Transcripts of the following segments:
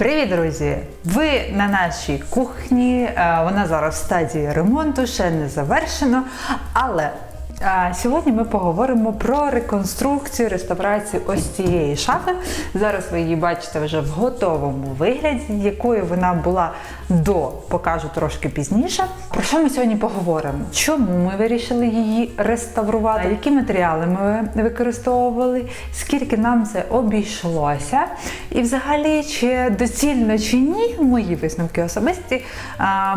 Привіт, друзі! Ви на нашій кухні. Е, Вона зараз в стадії ремонту, ще не завершено. Але е, сьогодні ми поговоримо про реконструкцію, реставрацію ось цієї шафи. Зараз ви її бачите вже в готовому вигляді, якою вона була до, покажу трошки пізніше. Про що ми сьогодні поговоримо? Чому ми вирішили її реставрувати? Які матеріали ми використовували? Скільки нам це обійшлося? І взагалі, чи доцільно чи ні, мої висновки особисті,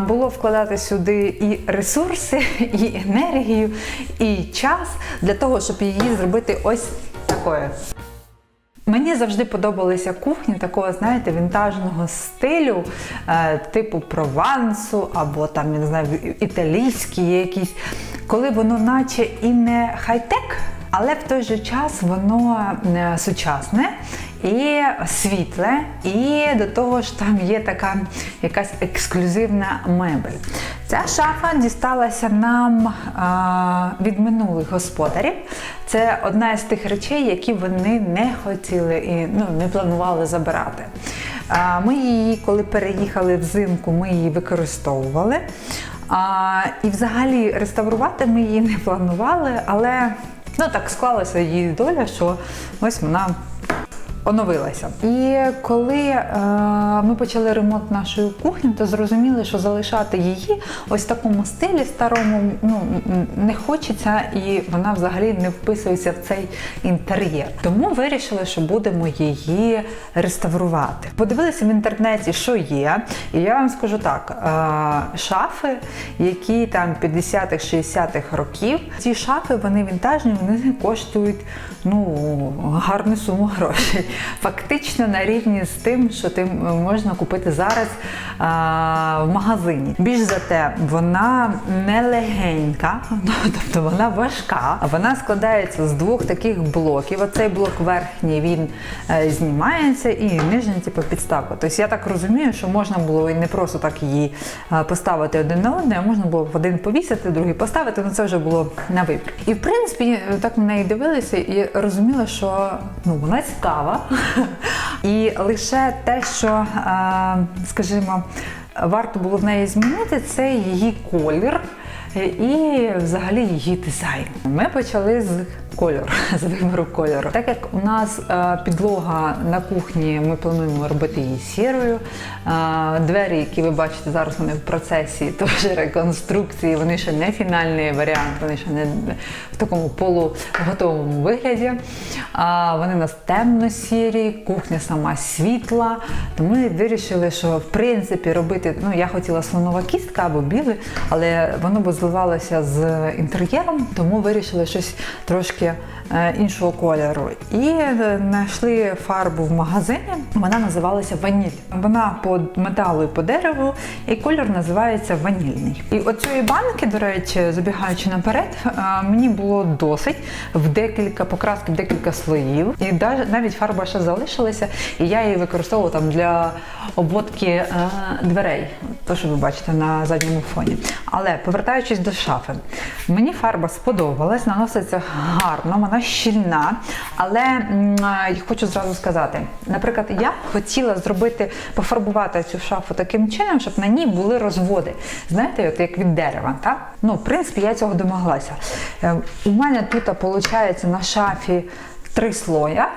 було вкладати сюди і ресурси, і енергію, і час для того, щоб її зробити ось такою. Мені завжди подобалися кухні такого, знаєте, вінтажного стилю, е, типу провансу, або там, я не знаю, італійські якісь, коли воно наче і не хай-тек, але в той же час воно е, сучасне і світле, і до того ж там є така якась ексклюзивна мебель. Ця шафа дісталася нам а, від минулих господарів. Це одна з тих речей, які вони не хотіли і ну, не планували забирати. А, ми її, коли переїхали взимку, ми її використовували. А, і взагалі реставрувати ми її не планували, але ну, так склалася її доля, що ось вона оновилася. І коли е, ми почали ремонт нашої кухні, то зрозуміли, що залишати її ось в такому стилі старому ну, не хочеться, і вона взагалі не вписується в цей інтер'єр. Тому вирішили, що будемо її реставрувати. Подивилися в інтернеті, що є, і я вам скажу так: е, шафи, які там 50-х, 60-х років, ці шафи вони вінтажні, вони коштують ну гарну суму грошей. Фактично на рівні з тим, що ти можна купити зараз а, в магазині. Більш за те, вона не легенька, тобто вона важка. Вона складається з двох таких блоків. Оцей блок верхній він е, знімається, і нижній, типу, підставка. Тобто я так розумію, що можна було і не просто так її е, поставити один на один, а можна було один повісити, другий поставити. Ну це вже було на вибір. І в принципі, так на неї дивилися і розуміла, що ну вона цікава. І лише те, що, е, скажімо, варто було в неї змінити, це її колір і взагалі її дизайн. Ми почали з кольору, з вибору кольору. Так як у нас е, підлога на кухні, ми плануємо робити її сірою. Е, Двері, які ви бачите зараз, вони в процесі теж реконструкції, вони ще не фінальний варіант, вони ще не в такому полуготовому вигляді. Вони у нас темно-сірі, кухня сама світла. Тому ми вирішили, що в принципі робити, ну я хотіла слонова кістка або біле, але воно б зливалося з інтер'єром, тому вирішили щось трошки е, іншого кольору. І е, знайшли фарбу в магазині. Вона називалася ваніль. Вона по металу і по дереву, і кольор називається ванільний. І оцієї банки, до речі, забігаючи наперед, е, мені було досить в декілька покраски, в декілька слоїв. І навіть фарба ще залишилася, і я її використовувала там для обводки дверей, то що ви бачите на задньому фоні. Але повертаючись до шафи, мені фарба сподобалась, наноситься гарно, вона щільна. Але е, хочу зразу сказати, наприклад, я хотіла зробити, пофарбувати цю шафу таким чином, щоб на ній були розводи. Знаєте, от як від дерева. Так? Ну, в принципі, я цього домоглася. Е, У мене тут виходить на шафі три слоя.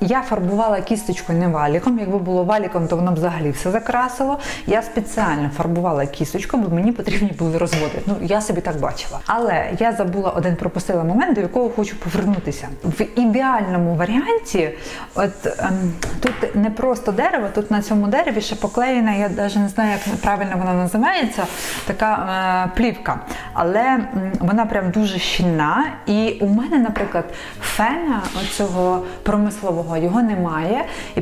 Я фарбувала кісточкою не валіком. Якби було валіком, то воно б взагалі все закрасило. Я спеціально фарбувала кісточкою, бо мені потрібні були розводи. Ну я собі так бачила. Але я забула один пропустила момент, до якого хочу повернутися. В ідеальному варіанті, от ем, тут не просто дерево, тут на цьому дереві ще поклеєна, я навіть не знаю, як правильно вона називається, така е, плівка. Але м, вона прям дуже щільна. І у мене, наприклад, фена оцього промислового його немає, і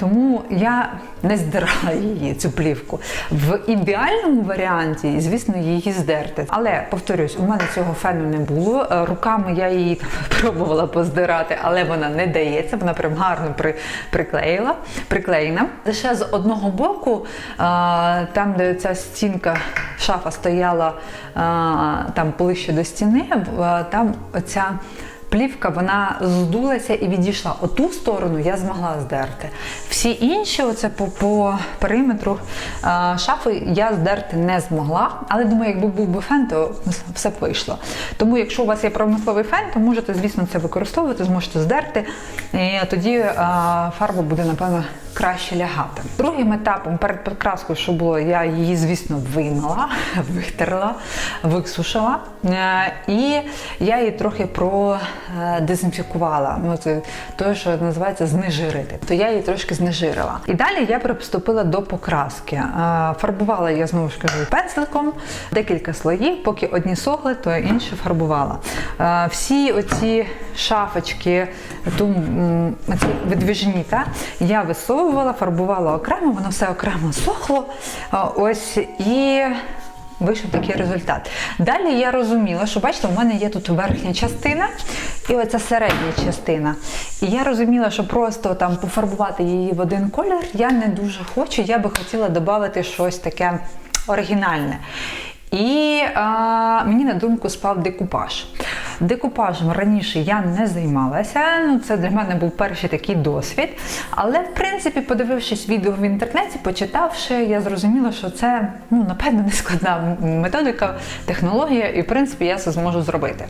тому я не здирала її, цю плівку. В ідеальному варіанті, звісно, її здерти. Але повторюсь, у мене цього фену не було. Е, Руками я її пробувала поздирати, але вона не дається. Вона прям гарно при, приклеїла, приклеєна. Лише з одного боку, е, там, де ця стінка, шафа стояла е, там ближче до стіни, там оця плівка вона здулася і відійшла. Оту сторону я змогла здерти. Всі інші, оце по, по периметру а, шафи, я здерти не змогла. Але думаю, якби був би фен, то все б вийшло. Тому, якщо у вас є промисловий фен, то можете, звісно, це використовувати, зможете здерти. І тоді а, фарба буде, напевно, краще лягати. Другим етапом перед підкраскою, що було, я її, звісно, вимила, витерла, висушила. Е, І я її трохи продезінфікувала. Ну, це те, що називається знежирити. То я її трошки знежирила. І далі я приступила до покраски. Е, Фарбувала я знову ж кажу пензликом, декілька слоїв, поки одні сохли, то інші фарбувала. Е, Всі оці шафочки, ту, ці видвіжні, та, я висовувала, фарбувала окремо, воно все окремо сохло. Ось і вийшов такий результат. Далі я розуміла, що бачите, у мене є тут верхня частина і оця середня частина. І я розуміла, що просто там пофарбувати її в один колір я не дуже хочу. Я би хотіла додати щось таке оригінальне. І а, мені на думку спав декупаж. Декупажем раніше я не займалася. Ну, це для мене був перший такий досвід. Але, в принципі, подивившись відео в інтернеті, почитавши, я зрозуміла, що це ну, напевно не складна методика, технологія, і в принципі я це зможу зробити.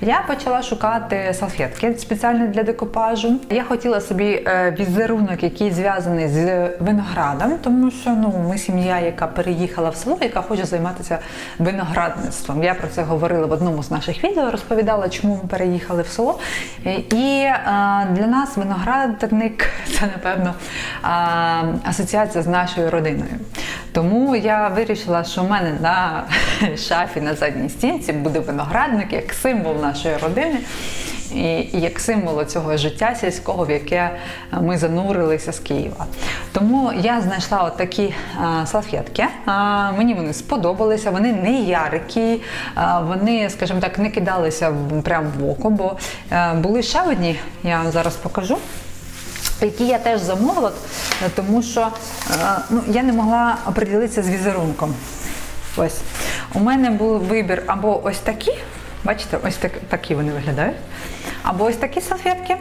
Я почала шукати салфетки спеціально для декупажу. Я хотіла собі е, візерунок, який зв'язаний з виноградом, тому що ну, ми сім'я, яка переїхала в село, яка хоче займатися виноградництвом. Я про це говорила в одному з наших відео, розповідала, чому ми переїхали в село. І е, для нас виноградник це, напевно, е, асоціація з нашою родиною. Тому я вирішила, що в мене на шафі на задній стінці буде виноградник як символ нашої родини. І як символ цього життя сільського, в яке ми занурилися з Києва. Тому я знайшла от такі салфетки. А, мені вони сподобалися, вони не ярикі, а, вони, скажімо так, не кидалися прямо в око, бо були ще одні, я вам зараз покажу. Які я теж замовила, тому що е, ну, я не могла оприділитися з візерунком. Ось. У мене був вибір або ось такі, бачите, ось так, такі вони виглядають, або ось такі салфетки,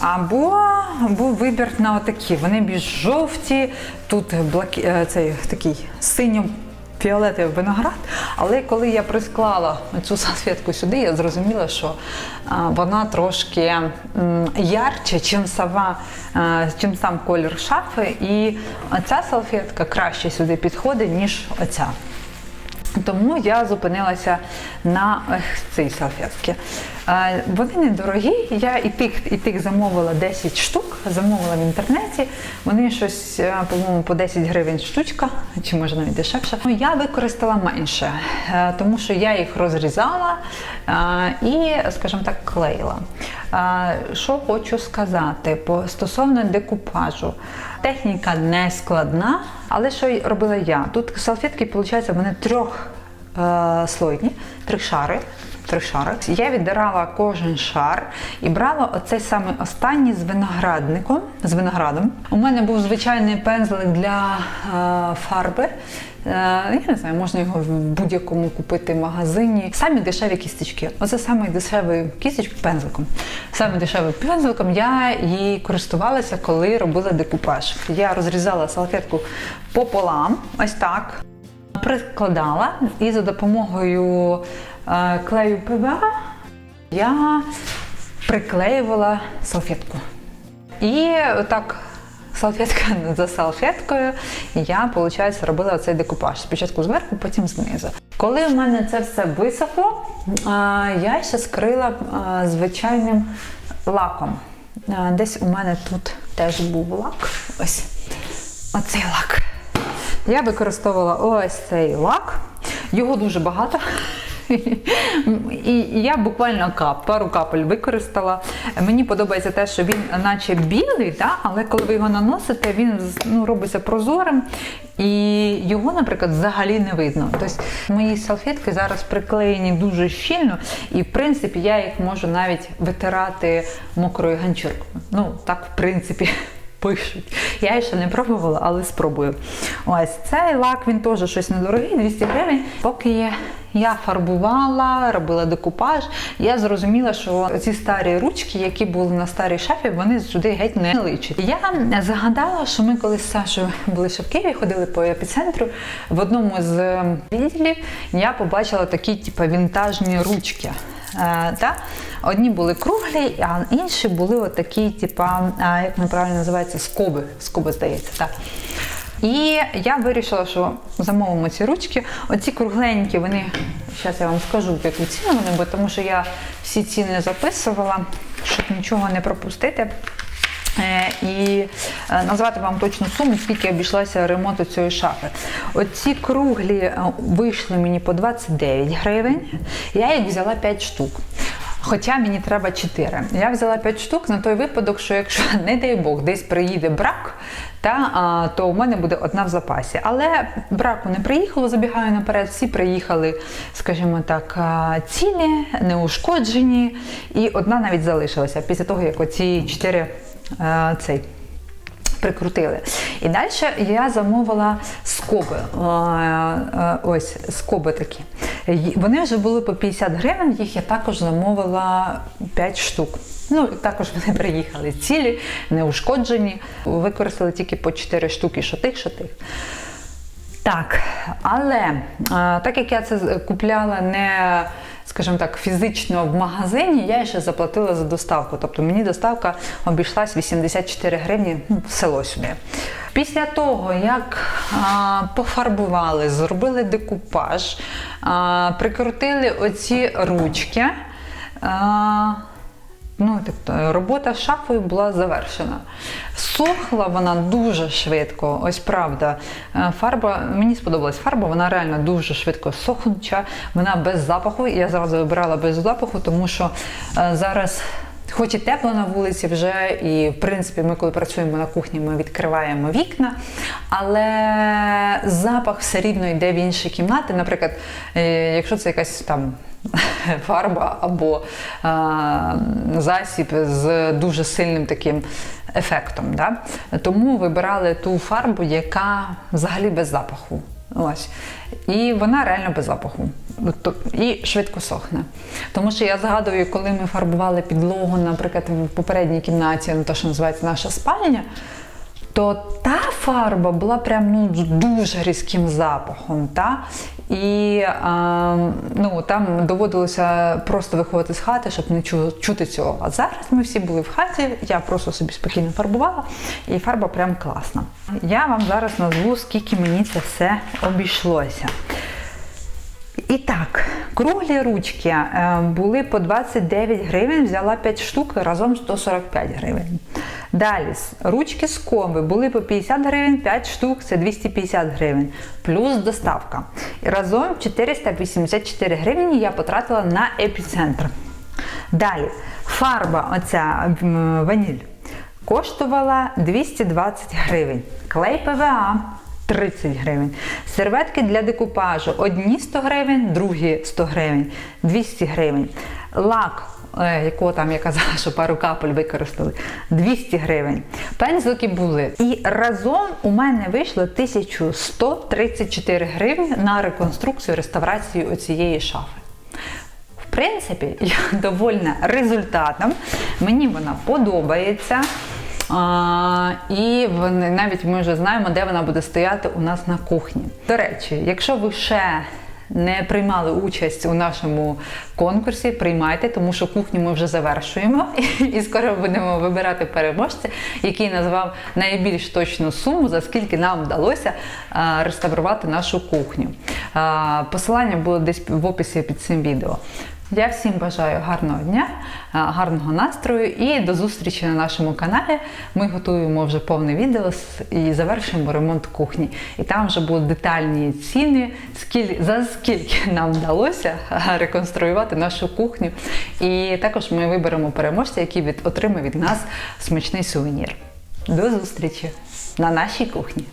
або був вибір на отакі. Вони більш жовті, тут блаки, е, цей такий синьо фіолетовий виноград. Але коли я присклала цю салфетку сюди, я зрозуміла, що вона трошки ярче, чим сама, чим сам колір шафи. І ця салфетка краще сюди підходить, ніж оця. Тому я зупинилася на цій салфетці. Вони недорогі. Я і тих, і тих замовила 10 штук, замовила в інтернеті. Вони щось, е, по-моєму, по 10 гривень штучка, чи може навіть дешевше. Ну, Я використала менше, е, тому що я їх розрізала е, і, скажімо так, клеїла. Що хочу сказати по стосовно декупажу. Техніка не складна, але що робила я? Тут салфетки, виходить, вони трьох слойні, три шари. Три шари. Я віддирала кожен шар і брала оцей саме останній з виноградником, з виноградом. У мене був звичайний пензлик для е, фарби. Е, я не знаю, можна його в будь-якому купити в магазині. Самі дешеві кісточки. Оце саме дешевий кісточка пензликом. Саме дешевим пензликом я її користувалася, коли робила декупаж. Я розрізала салфетку пополам, ось так. Прикладала і за допомогою е, клею ПВА я приклеювала салфетку. І так, салфетка за салфеткою, я, виходить, робила оцей декупаж. Спочатку зверху, потім знизу. Коли в мене це все висохло, е, я ще скрила е, звичайним лаком. Десь у мене тут теж був лак. Ось оцей лак. Я використовувала ось цей лак. Його дуже багато. І я буквально кап, пару капель використала. Мені подобається те, що він наче білий, да? але коли ви його наносите, він ну, робиться прозорим і його, наприклад, взагалі не видно. Тобто мої салфетки зараз приклеєні дуже щільно, і в принципі я їх можу навіть витирати мокрою ганчіркою. Ну, так, в принципі, пишуть. Я ще не пробувала, але спробую. Ось цей лак він теж щось недорогий, 200 гривень. Поки я фарбувала, робила декупаж, я зрозуміла, що ці старі ручки, які були на старій шафі, вони сюди геть не личать. Я загадала, що ми коли з Сашою були ще в Києві, ходили по епіцентру. В одному з відділів я побачила такі, типу, вінтажні ручки. Е, та? Одні були круглі, а інші були отакі, типа, як вони правильно називаються, скоби. Скоби, здається, так. І я вирішила, що замовимо ці ручки. Оці кругленькі, вони, зараз я вам скажу, яку ціну вони, бо тому що я всі ціни записувала, щоб нічого не пропустити. Е, І назвати вам точну суму, скільки обійшлася ремонту цієї шафи. Оці круглі е, вийшли мені по 29 гривень. Я їх взяла 5 штук. Хоча мені треба 4. Я взяла 5 штук на той випадок, що якщо, не дай Бог, десь приїде брак, та, а, то у мене буде одна в запасі. Але браку не приїхало, забігаю наперед, всі приїхали, скажімо так, цілі, неушкоджені, і одна навіть залишилася після того, як оці 4 цей прикрутили. І далі я замовила скоби. Е, е, Ось скоби такі. Вони вже були по 50 гривень, їх я також замовила 5 штук. Ну, також вони приїхали цілі, неушкоджені. Використали тільки по 4 штуки, що тих, що тих. Так, але е, так як я це купляла не, скажімо так, фізично в магазині, я ще заплатила за доставку. Тобто мені доставка обійшлась 84 гривні ну, в село сюди. Після того, як а, пофарбували, зробили декупаж, а, прикрутили оці ручки. А, Ну, тобто робота з шафою була завершена. Сохла вона дуже швидко, ось правда. Е, Фарба, мені сподобалась фарба, вона реально дуже швидко сохнуча, вона без запаху. Я зразу вибирала без запаху, тому що е, зараз. Хоч і тепло на вулиці вже, і в принципі, ми коли працюємо на кухні, ми відкриваємо вікна, але запах все рівно йде в інші кімнати. Наприклад, якщо це якась там фарба або а, засіб з дуже сильним таким ефектом. Да? Тому вибирали ту фарбу, яка взагалі без запаху. Ось. І вона реально без запаху. І швидко сохне. Тому що я згадую, коли ми фарбували підлогу, наприклад, в попередній кімнаті, ну, те, що називається наша спальня, то та фарба була прям ну, дуже різким запахом. Та? І ну, там доводилося просто виходити з хати, щоб не чути цього. А зараз ми всі були в хаті, я просто собі спокійно фарбувала, і фарба прям класна. Я вам зараз назву, скільки мені це все обійшлося. І так, круглі ручки е, були по 29 гривень, взяла 5 штук, разом 145 гривень. Далі, ручки з комби були по 50 гривень, 5 штук це 250 гривень, плюс доставка. І разом 484 гривні я потратила на епіцентр. Далі, фарба, оця ваніль, коштувала 220 гривень. Клей ПВА 30 гривень. Серветки для декупажу одні 100 гривень, другі 100 гривень, 200 гривень. Лак, якого там я казала, що пару капель використали, 200 гривень. Пензлики були. І разом у мене вийшло 1134 гривні на реконструкцію, реставрацію оцієї шафи. В принципі, я довольна результатом. Мені вона подобається. А, і вони, навіть ми вже знаємо, де вона буде стояти у нас на кухні. До речі, якщо ви ще не приймали участь у нашому конкурсі, приймайте, тому що кухню ми вже завершуємо і скоро будемо вибирати переможця, який назвав найбільш точну суму, за скільки нам вдалося реставрувати нашу кухню. Посилання було десь в описі під цим відео. Я всім бажаю гарного дня, гарного настрою і до зустрічі на нашому каналі. Ми готуємо вже повне відео і завершуємо ремонт кухні. І там вже будуть детальні ціни, за скільки нам вдалося реконструювати нашу кухню. І також ми виберемо переможця, який від, отримає від нас смачний сувенір. До зустрічі на нашій кухні.